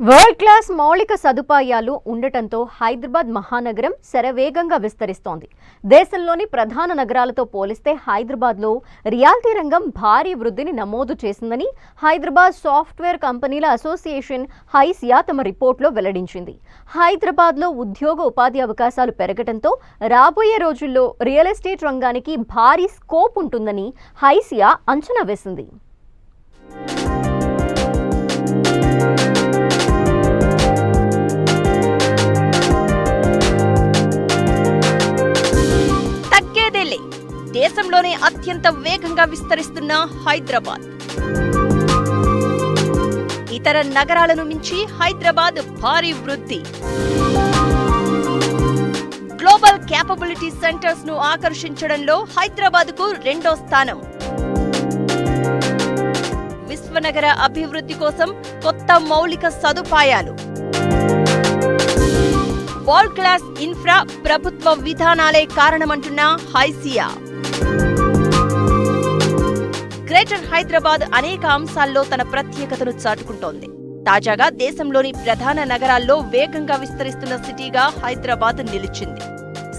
World class మౌలిక సదుపాయాలు ఉండటంతో హైదరాబాద్ మహానగరం శరవేగంగా విస్తరిస్తోంది. దేశంలోని ప్రధాన నగరాలతో పోలిస్తే హైదరాబాద్లో రియాల్టీ రంగం భారీ వృద్ధిని నమోదు చేసిందని హైదరాబాద్ సాఫ్ట్వేర్ కంపెనీల అసోసియేషన్ హైసియా తమ రిపోర్ట్లో వెల్లడించింది. హైదరాబాద్లో ఉద్యోగ ఉపాధి అవకాశాలు పెరగటంతో రాబోయే రోజుల్లో రియల్ ఎస్టేట్ రంగానికి భారీ స్కోప్ ఉంటుందని హైసియా అంచనా వేసింది. అత్యంత వేగంగా విస్తరిస్తున్న హైదరాబాద్. ఇతర నగరాలను మించి హైదరాబాద్ భారీ వృద్ధి. గ్లోబల్ క్యాపబిలిటీ సెంటర్స్ను ఆకర్షించడంలో హైదరాబాద్కు రెండో స్థానం. విశ్వనగర అభివృద్ధి కోసం కొత్త మౌలిక సదుపాయాలు. వరల్డ్ క్లాస్ ఇన్ఫ్రా ప్రభుత్వ విధానాలే కారణమంటున్న హైసియా. హైదరాబాద్ అనేక అంశాల్లో తన ప్రత్యేకతను చాటుకుంటోంది. తాజాగా దేశంలోని ప్రధాన నగరాల్లో వేగంగా విస్తరిస్తున్న సిటీగా హైదరాబాద్ నిలిచింది.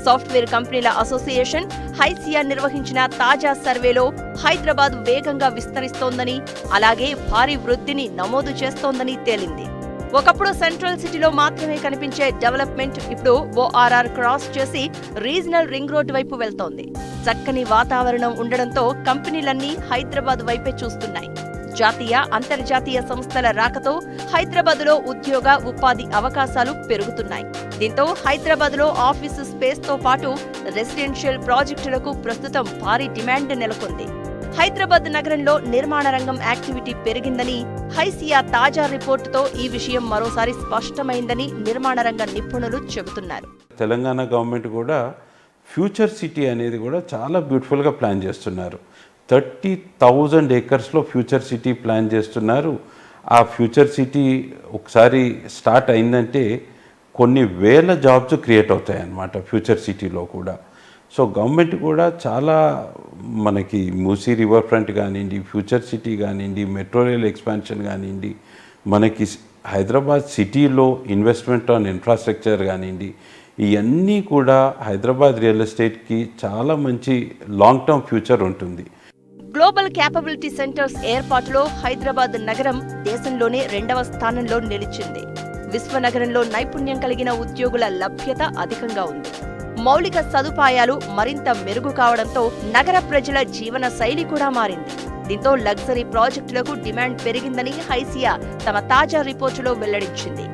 సాఫ్ట్వేర్ కంపెనీల అసోసియేషన్ హైసియా నిర్వహించిన తాజా సర్వేలో హైదరాబాద్ వేగంగా విస్తరిస్తోందని అలాగే భారీ వృద్ధిని నమోదు చేస్తోందని తేలింది. ఒకప్పుడు సెంట్రల్ సిటీలో మాత్రమే కనిపించే డెవలప్మెంట్ ఇప్పుడు ఓఆర్ఆర్ క్రాస్ చేసి రీజనల్ రింగ్ రోడ్డు వైపు వెళ్తోంది. చక్కని వాతావరణం ఉండడంతో కంపెనీలన్నీ హైదరాబాద్ వైపే చూస్తున్నాయి. జాతీయ అంతర్జాతీయ సంస్థల రాకతో హైదరాబాద్లో ఉద్యోగ ఉపాధి అవకాశాలు పెరుగుతున్నాయి. దీంతో హైదరాబాద్లో ఆఫీసు స్పేస్తో పాటు రెసిడెన్షియల్ ప్రాజెక్టులకు ప్రస్తుతం భారీ డిమాండ్ నెలకొంది. హైదరాబాద్ నగరంలో నిర్మాణ రంగం యాక్టివిటీ పెరిగిందని హైసియా తాజా రిపోర్టుతో ఈ విషయం మరోసారి స్పష్టమైందని నిర్మాణ రంగ నిపుణులు చెబుతున్నారు. తెలంగాణ గవర్నమెంట్ కూడా ఫ్యూచర్ సిటీ అనేది కూడా చాలా బ్యూటిఫుల్గా ప్లాన్ చేస్తున్నారు. థర్టీ థౌజండ్ ఏకర్స్లో ఫ్యూచర్ సిటీ ప్లాన్ చేస్తున్నారు. ఆ ఫ్యూచర్ సిటీ ఒకసారి స్టార్ట్ అయిందంటే కొన్ని వేల జాబ్స్ క్రియేట్ అవుతాయి అన్నమాట ఫ్యూచర్ సిటీలో కూడా. సో గవర్నమెంట్ కూడా చాలా మనకి మూసీ రివర్ ఫ్రంట్ కానివ్వండి ఫ్యూచర్ సిటీ కానివ్వండి మెట్రో రైల్ ఎక్స్పాన్షన్ కానివ్వండి మనకి హైదరాబాద్ సిటీలో ఇన్వెస్ట్మెంట్ ఆన్ ఇన్ఫ్రాస్ట్రక్చర్ కానివ్వండి ఇవన్నీ కూడా హైదరాబాద్ రియల్ ఎస్టేట్కి చాలా మంచి లాంగ్ టర్మ్ ఫ్యూచర్ ఉంటుంది. గ్లోబల్ క్యాపబిలిటీ సెంటర్స్ ఏర్పాటులో హైదరాబాద్ నగరం దేశంలోనే రెండవ స్థానంలో నిలిచింది. విశ్వనగరంలో నైపుణ్యం కలిగిన ఉద్యోగుల లభ్యత అధికంగా ఉంది. మౌలిక సదుపాయాలు మరింత మెరుగు కావడంతో నగర ప్రజల జీవన శైలి కూడా మారింది. దీంతో లగ్జరీ ప్రాజెక్టులకు డిమాండ్ పెరిగిందని హైసియా తమ తాజా రిపోర్టులో వెల్లడించింది.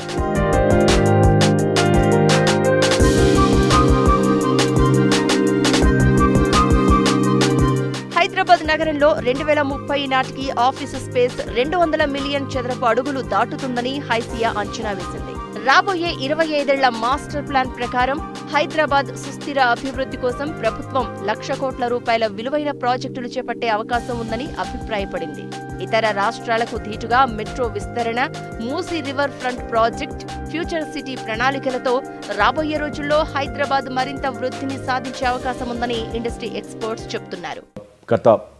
హైదరాబాద్ నగరంలో రెండు వేల ముప్పై నాటికి ఆఫీసు స్పేస్ రెండు వందల మిలియన్ చదరపు అడుగులు దాటుతుందని హైసియా అంచనా వేసింది. రాబోయే ఇరవై ఐదేళ్ళ మాస్టర్ ప్లాన్ ప్రకారం హైదరాబాద్ సుస్థిర అభివృద్ధి కోసం ప్రభుత్వం లక్ష కోట్ల రూపాయల విలువైన ప్రాజెక్టులు చేపట్టే అవకాశం ఉందని అభిప్రాయపడింది. ఇతర రాష్ట్రాలకు ధీటుగా మెట్రో విస్తరణ Musi river front project future city ప్రణాళికలతో రాబోయే రోజుల్లో హైదరాబాద్ మరింత వృద్ధిని సాధించే అవకాశం ఉందని ఇండస్ట్రీ ఎక్స్పర్ట్స్ చెబుతున్నారు. kata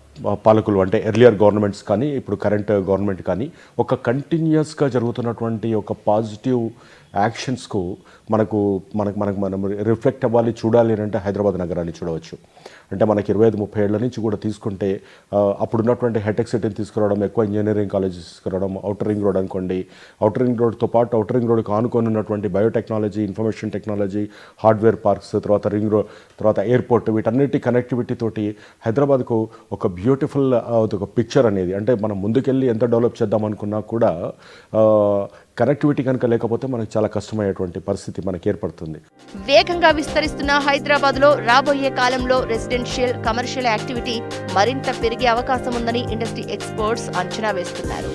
పాలకులు అంటే ఎర్లియర్ గవర్నమెంట్స్ కానీ ఇప్పుడు కరెంట్ గవర్నమెంట్ కానీ ఒక కంటిన్యూస్గా జరుగుతున్నటువంటి ఒక పాజిటివ్ యాక్షన్స్కు మనకు మనకు మనకు మనం రిఫ్లెక్ట్ అవ్వాలి చూడాలి అంటే హైదరాబాద్ నగరాన్ని చూడవచ్చు. అంటే మనకి ఇరవై ఐదు ముప్పై ఏళ్ళ నుంచి కూడా తీసుకుంటే అప్పుడున్నటువంటి హైటెక్ సిటీని తీసుకురావడం ఎక్కువ ఇంజనీరింగ్ కాలేజెస్ తీసుకురావడం అవుటర్ రింగ్ రోడ్ అనుకోండి. అవుటర్ రింగ్ రోడ్తో పాటు అవుటర్ రింగ్ రోడ్కి ఆనుకొని ఉన్నటువంటి biotechnology information technology hardware parks తర్వాత రింగ్ రోడ్ తర్వాత ఎయిర్పోర్ట్ వీటన్నిటి కనెక్టివిటీ తోటి హైదరాబాద్కు ఒక బ్యూటిఫుల్ ఒక పిక్చర్ అనేది. అంటే మనం ముందుకెళ్ళి ఎంత డెవలప్ చేద్దాం అనుకున్నా కూడా కనెక్టివిటీ కనుక లేకపోతే మనకు చాలా కష్టమయ్యేటువంటి పరిస్థితి మనకి ఏర్పడుతుంది. వేగంగా విస్తరిస్తున్న హైదరాబాద్లో రాబోయే కాలంలో రెసిడెన్షియల్ కమర్షియల్ యాక్టివిటీ మరింత పెరిగే అవకాశం ఉందని ఇండస్ట్రీ ఎక్స్పర్ట్స్ అంచనా వేస్తున్నారు.